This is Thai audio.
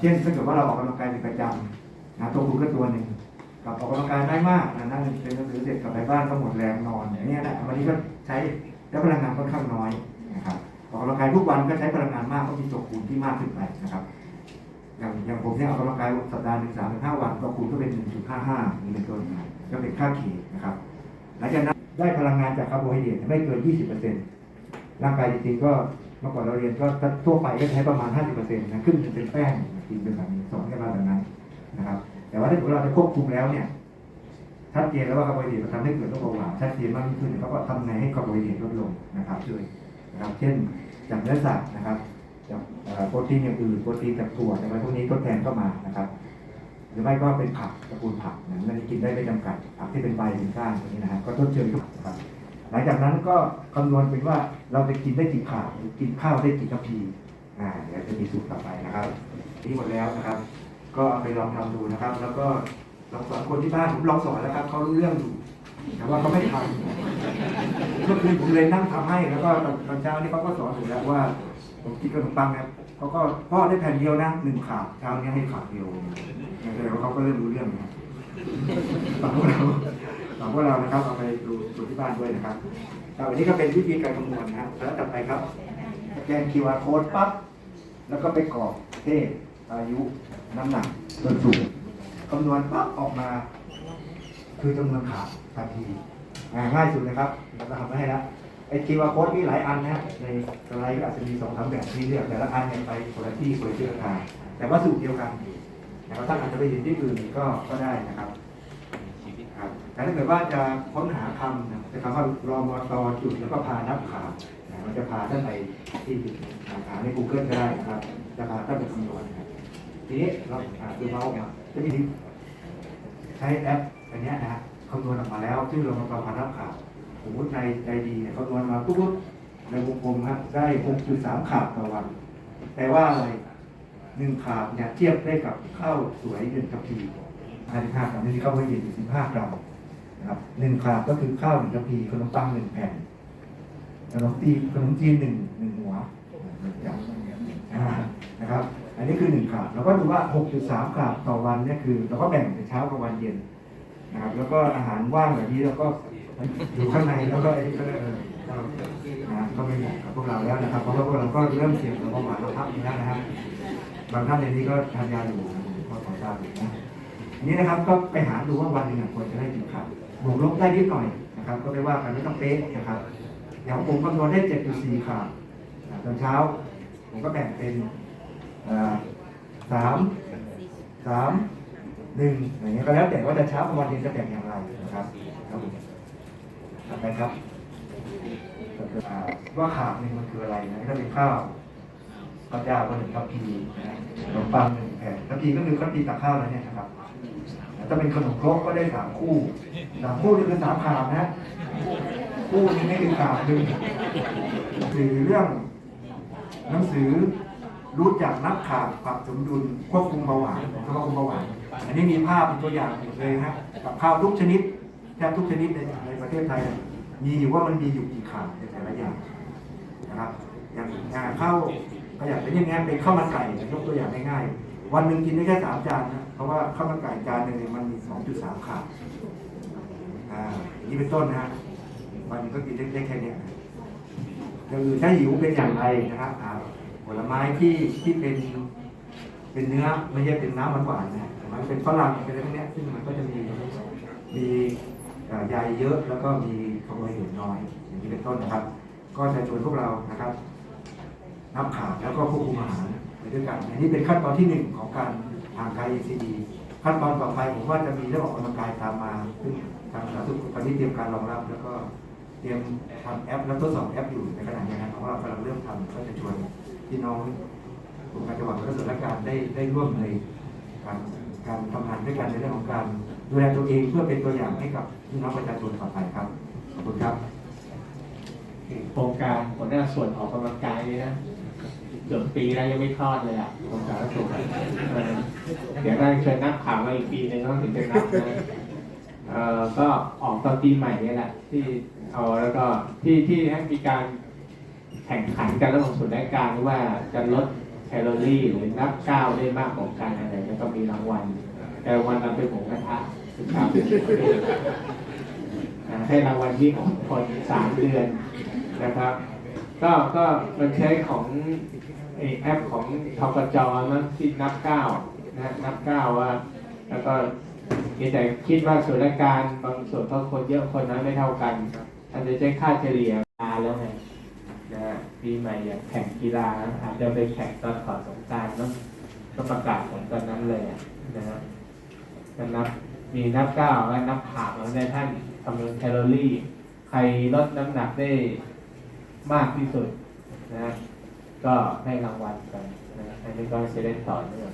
เช่นถ้าเกิดว่าเราออกกำลังกายเป็นประจำนะตัวคุณก็ตัวหนึ่งกับออกกำลังกายได้มากนะนั่งเป็นหนังสือเสร็จกลับไปบ้านก็หมดแรงนอนอย่างนี้นะวันนี้ก็ใช้ใช้พลังงานค่อนข้างน้อยนะครับออกกำลังกายทุกวันก็ใช้พลังงานมากก็มีตัวคูณที่มากขึ้นไปนะครับ อย่างอย่างผมเนี่ยออกกำลังกายสัปดาห์หนึ่งสามถึงห้าวันตัวคูณก็เป็นหนึ่งจุดห้าห้านี่เป็นต้นนะก็เป็นค่าเขตนะครับหลังจากนั้นได้พลังงานจากคาร์โบไฮเดรตไม่เกิน20%ร่างกายจริงๆก็ มื่อก่อนเราเรียนก็ทั่วไปก็ใช้ประมาณ 50%นะขึ้นเป็นแป้งกินเป็นแบบนี้สอนกันมาแบบนั้นนะครับ แต่ว่าถ้าเกิเราจะควบคุมแล้วเนี่ยชัดเจนแล้วว่าคาร์โบไฮเดรตมันทำให้เกิดโรคเบาหวานชัดเจนมากยิ่งขึ้นเขาก็ทำไงให้คาร์โบไฮเดรตลดลงนะครับช่วยนะครับ เช่นจากเนื้อสัตว์นะครับจากโปรตีนอย่างอื่นโปรตีนจากถั่วอะไรพวกนี้ทดแทนเข้ามานะครับหรือไม่ก็เป็นผักตระกูลผักนะมันกินได้ไม่จำกัดผักที่เป็นใบเป็นก้านพวกนี้นะฮะก็ทดเชยทุกนะครับ หลังจากนั้นก็คำนวณเป็นว่าเราจะกินได้กี่ข่าวกินข้าวได้กี่ทัพพีอ่าเดี๋ยวจะมีสูตรต่อไปนะครับนี่หมดแล้วนะครับ ก็เอาไปลองทำดูนะครับ แล้วก็ลองสอนคนที่บ้านผมลองสอนแล้วครับเขารู้เรื่องอยู่แต่ว่าเขาไม่ทำเมื่อคืนผมเลยนั่งทำให้ แล้วก็ตอนตอนเช้านี่เขาก็สอนอยู่แล้วว่า ผมกินขนมปังเนี่ยเขาก็พ่อได้แผ่นเดียวนะหนึ่งขาดเช้านี้ให้ขาดเดียวอย่างเดียวเขาก็เริ่มรู้เรื่องนะ สอนพวกเราสอนพวกเรานะครับเอาไปดูดูที่บ้านด้วยนะครับแต่วันนี้ก็เป็นวิธีการคำนวณนะครับแล้วต่อไปครับแกน QR code ปั๊บแล้วก็ไปกรอกเพศอายุน้ำหนักส่วนสูงคำนวณปั๊บออกมา คือจำนวนขาทันทีง่ายสุดเลยครับเราทำไว้ให้แล้วไอ้คีวาโค้ดมีหลายอันนะฮะในสไลด์ก็อาจจะมีสองสามแบบที่เลือกแต่ละอันเนี่ยไปคนละที่คนละที่ราคาแต่ว่าสูตรเดียวกัน นะครับถ้าอาจจะไปเห็นที่อื่นก็ก็ได้นะครับครับแต่ถ้าเกิดว่าจะค้นหาคำนะจะคำว่ารอมอตอจุดแล้วก็พานับขานะมันจะพาท่านไปที่หาใน Google ก็ได้นะครับจะพาท่านไปคำนวณนะครับทีนี้เราอ่าดูเมาส์มาจะมีใช้แอปอันเนี้ยนะฮะคำนวณออกมาแล้วชื่อเรามาประมาณรับข่าวสมมติในใจดีเนี่ยคำนวณมาปุ๊บในวงกลมครับได้ 6.3ขาดต่อวัน แต่ว่าอะไร หนึ่งขาดเนี่ยเทียบได้กับข้าวสวยหนึ่งทัพพี55กรัมนี่ข้าวไวเย็นอยู่15กรัมนะครับหนึ่งขาดก็คือข้าวหนึ่งทัพพีขนมปังหนึ่งแผ่นขนมจีนขนมจีนหนึ่งหนึ่งหัวอ่านะครับ อันนี้คือหนึ่งขาดเราก็ดูว่า 6.3ขาดต่อวันเนี่ยคือเราก็แบ่งเป็นเช้ากลางวันเย็นนะครับ แล้วก็อาหารว่างแบบนี้เราก็อยู่ข้างในแล้วก็ไอ้ก็ พวกเราแล้วนะครับ เพราะว่าพวกเราก็เริ่มเสี่ยงต่อเบาหวานเราพักอยู่แล้วนะครับบางท่านในนี้ก็ทานยาอยู่ก็ขอทราบอยู่นะอันนี้นะครับก็ไปหาดูว่าวันหนึ่งควรจะได้กี่ขาดบวกลบได้นิดหน่อยนะครับ ก็ไม่ว่ากันไม่ต้องเป๊ะนะครับอย่างผมคำนวณได้ 7.4ขาดนะตอนเช้า ผมก็แบ่งเป็นสามสามหนึ่งอย่างเงี้ยก็แล้วแต่ว่าจะเช้ากลางวันเย็นจะแบ่งอย่างไรนะครับครับผมต่อไปครับ ว่าขาดหนึ่งมันคืออะไรนะถ้าเป็นข้าวข้าวเจ้าก็หนึ่งทัพพีนะขนมปังหนึ่งแผ่นทัพพีก็คือทัพพีตักข้าวแล้วเนี่ยนะครับถ้าเป็นขนมครกก็ได้สามคู่สามคู่นี่คือสามขาดนะ คู่นี้ไม่คือขาดหนึ่งหรือเรื่องหนังสือรู้จักนับขาดปรับสมดุลควบคุมเบาหวานควบคุมเบาหวานอันนี้มีภาพเป็นตัวอย่างหมดเลยฮะกับข้าวทุกชนิดแทบทุกชนิดในในประเทศไทย มีอยู่ว่ามันมีอยู่กี่ขาในแต่ละอย่างนะครับ อย่างอ่าข้าวก็อย่างเป็นอย่างงี้เป็นข้าวมันไก่ยกตัวอย่างง่ายๆวันหนึ่งกินได้แค่สามจานนะเพราะว่าข้าวมันไก่จานหนึ่งมันมีสองจุดสามขาดอ่าอย่างนี้เป็นต้นนะฮะวันหนึงก็กินได้แค่นี้อย่างอื่นถ้าหิวเป็นอย่างไรนะครับหาผลไม้ที่ที่เป็นเป็นเนื้อไม่ใช่เป็นน้ำหวานๆนะแต่มันเป็นฝรั่งเป็นอะไรพวกนี้ซึ่งมันก็จะมีมี ใยเยอะแล้วก็มีคาร์โบไฮเดรตน้อย อย่างนี้เป็นต้นนะครับ ก็จะชวนพวกเรานะครับนับขาดแล้วก็ควบคุมอาหารไปด้วยกัน อันนี้เป็นขั้นตอนที่หนึ่งของการทางกาย ECD ขั้นตอนต่อไปผมว่าจะมีเรื่องออกกำลังกายตามมาซึ่งทางสาธารณสุขตอนนี้เตรียมการรองรับ แล้วก็เตรียมทำแอป แล้วทดสอบแอปอยู่ในขณะนี้นะครับเพราะว่าเรากำลังเริ่มทำก็จะชวนพี่น้องกลุ่มการจังหวัดและส่วนราชการได้ได้ร่วมในการการทำงานด้วยกันในเรื่องของการ ดูแลตัวเองเพื่อเป็นตัวอย่างให้กับพี่น้องประชาชนต่อไปครับ ขอบคุณครับโครงการหัวหน้าส่วนออกกำลังกายนี่นะเกือบปีแล้วยังไม่ทอดเลยอะโครงการส่วนเออเดี๋ยวได้เชิญนักข่าวมาอีกปีหนึงต้องถึงจะนับนะเอ่อก็ออกตอนปีใหม่นี่แหละที่เอาแล้วก็ที่ที่ให้มีการแข่งขันกันระหว่างส่วนราชการว่าจะลดแคลอรี่หรือนับก้าวได้มากกว่ากันอะไรแล้วก็มีรางวัล แต่วัลนั้นเป็นหมูกระทะครับให้รางวัลที่ของคนสามเดือนนะครับ ก็ก็มันใช้ของแอปของทกจมั้งที่นับเก้านะนับเก้าว่า แล้วก็มีแต่คิดว่าส่วนราชการบางส่วนก็คนเยอะคนน้อยไม่เท่ากันอาจจะใช้ค่าเฉลี่ยมาแล้วไงนะฮะปีใหม่อยากแข่งกีฬาอาจจะไปแข่งตอนก่อสงการเนาะก็ประกาศผลตอนนั้นเลยอะนะ ฮะนับมีนับก้าวและนับผากแล้วในท่านคำนวณแคลอรี่ ใครลดน้ำหนักได้มากที่สุดนะก็ให้รางวัลกันนะอันนี้ก็จะได้ต่อเนื่อง